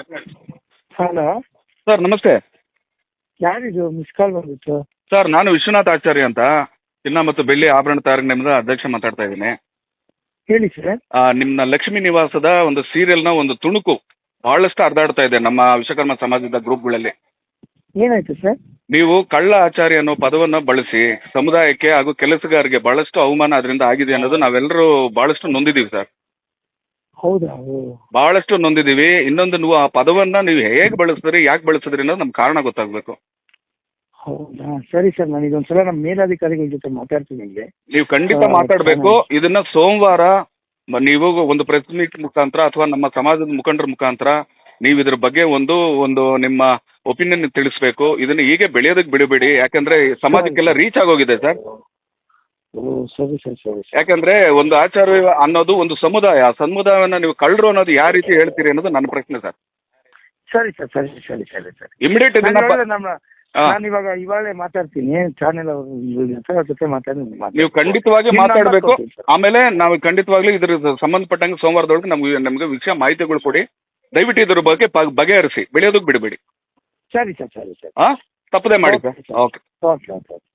Hello. Sir ನಮಸ್ತೆ. ಯಾರಿದು? Miss call ಬಂದಿತ್ತು. ಸರ್ ನಾನು ವಿಶ್ವನಾಥ್ ಆಚಾರ್ಯ ಅಂತ. ಚಿನ್ನ ಮತ್ತು ಬೆಳ್ಳಿ ಆಭರಣ ತಯಾರಿ ನಿಮ್ಮದ ಅಧ್ಯಕ್ಷ ಮಾತಾಡ್ತಾ ಇದ್ದೀನಿ. ಹೇಳಿ ಸರ್. ಆ, ನಿಮ್ಮ ಲಕ್ಷ್ಮಿ ನಿವಾಸದ ಒಂದು ಸೀರಿಯಲ್ನ ಒಂದು ತುಣುಕು ಬಹಳಷ್ಟು ಹರಿದಾಡ್ತಾ ಇದೆ ನಮ್ಮ ವಿಶ್ವಕರ್ಮ ಸಮಾಜದ ಗ್ರೂಪ್ಗಳಲ್ಲಿ. ಏನಾಯ್ತು ಸರ್? ನೀವು ಕಳ್ಳ ಆಚಾರ್ಯ ಅನ್ನೋ ಪದವನ್ನ ಬಳಸಿ ಸಮುದಾಯಕ್ಕೆ ಹಾಗೂ ಕೆಲಸಗಾರರಿಗೆ ಬಹಳಷ್ಟು ಅವಮಾನ ಅದರಿಂದ ಆಗಿದೆ ಅನ್ನೋದು ನಾವೆಲ್ಲರೂ ಬಹಳಷ್ಟು ನೊಂದಿದ್ದೀವಿ ಸರ್. ಹೌದಾ? ಓ. ಬಹಳಷ್ಟು ನೊಂದಿದೀವಿ ಇನ್ನೊಂದು ನೀವು ಆ ಪದವನ್ನ ನೀವು ಹೇಗೆ ಬಳಸಿದ್ರಿ ಯಾಕೆ ಬಳಸಿದ್ರಿ ಅನ್ನೋದು ನಮ್ ಕಾರಣ ಗೊತ್ತಾಗ್ಬೇಕು. ಹೌದಾ? ಸರಿ ಸರ್ ನಾನು ಇದೊಂದ್ಸಲ ನಮ್ಮ ಮೇಲಾಧಿಕಾರಿಗಳ ಜೊತೆ ಮಾತಾಡ್ತೀನಿ ನಿಮಗೆ. ನೀವು ಖಂಡಿತ ಆ, ಮಾತಾಡಬೇಕು. ಇದನ್ನ ಸೋಮವಾರ ಮ- ನೀವು ಒಂದು ಪ್ರೆಸ್ ಮೀಟ್ ಮುಖಾಂತರ ಅಥವಾ ನಮ್ಮ ಸಮಾಜದ ಮುಖಂಡರ ಮುಖಾಂತರ ನೀವು ಇದ್ರ ಬಗ್ಗೆ ಒಂದು ಒಂದು ನಿಮ್ಮ ಒಪಿನಿಯನ್ ತಿಳಿಸ್ಬೇಕು. ಇದನ್ನ ಹೀಗೆ ಬೆಳೆಯೋದಕ್ಕೆ ಬಿಡಬೇಡಿ. ಯಾಕಂದ್ರೆ ಸಮಾಜಕ್ಕೆಲ್ಲ ರೀಚ್ ಆಗೋಗಿದೆ ಸರ್. ಸರಿ ಸರಿ ಸರಿ ಸರ್. ಯಾಕಂದ್ರೆ ಒಂದು ಆಚಾರ ಅನ್ನೋದು ಒಂದು ಸಮುದಾಯ ಆ ಸಮುದಾಯವನ್ನ ನೀವು ಕಳ್ಳರು ಅನ್ನೋದು ಯಾವ ರೀತಿ ಹೇಳ್ತೀರಿ ಅನ್ನೋದು ನನ್ನ ಪ್ರಶ್ನೆ ಸರ್. ಸರಿ ಸರ್ ಸರಿ ಸರಿ ಸರಿ ಸರಿ. ಇಮಿಡಿಯೇಟ್ ನಾನು ನಮ್ಮ ಹಾ. ನಾನು ಇವಾಗ ಇವಾಗಲೇ ಮಾತಾಡ್ತೀನಿ ಚಾನೆಲ್ ಅವ್ರ ಜೊತೆ ಮಾತಾಡಿ ಮಾತಾಡ್ತೀನಿ. ನೀವು ಖಂಡಿತವಾಗಿ ನಿಮ್ಮ number ಮಾತಾಡಬೇಕು. ಕೊಡ್ತೀನಿ ಸರ್. ಆಮೇಲೆ ನಾವು ಖಂಡಿತವಾಗ್ಲೂ ಇದ್ರ ಸಂಬಂಧಪಟ್ಟಂಗೆ ಸೋಮವಾರದೊಳಗೆ ನಮ್ಗೆ ನಮ್ಗೆ ವಿಷಯ ಮಾಹಿತಿಗಳು ಕೊಡಿ. ದಯವಿಟ್ಟು ಇದ್ರ ಬಗ್ಗೆ ಬಗೆಹರಿಸಿ. ಬೆಳೆಯೋದಕ್ಕೆ ಬಿಡಬೇಡಿ. ಸರಿ ಸರ್ ಸರಿ ಸರ್. ಹಾ? ತಪ್ಪದೆ ಮಾಡಿ sir. Okay okay okay okay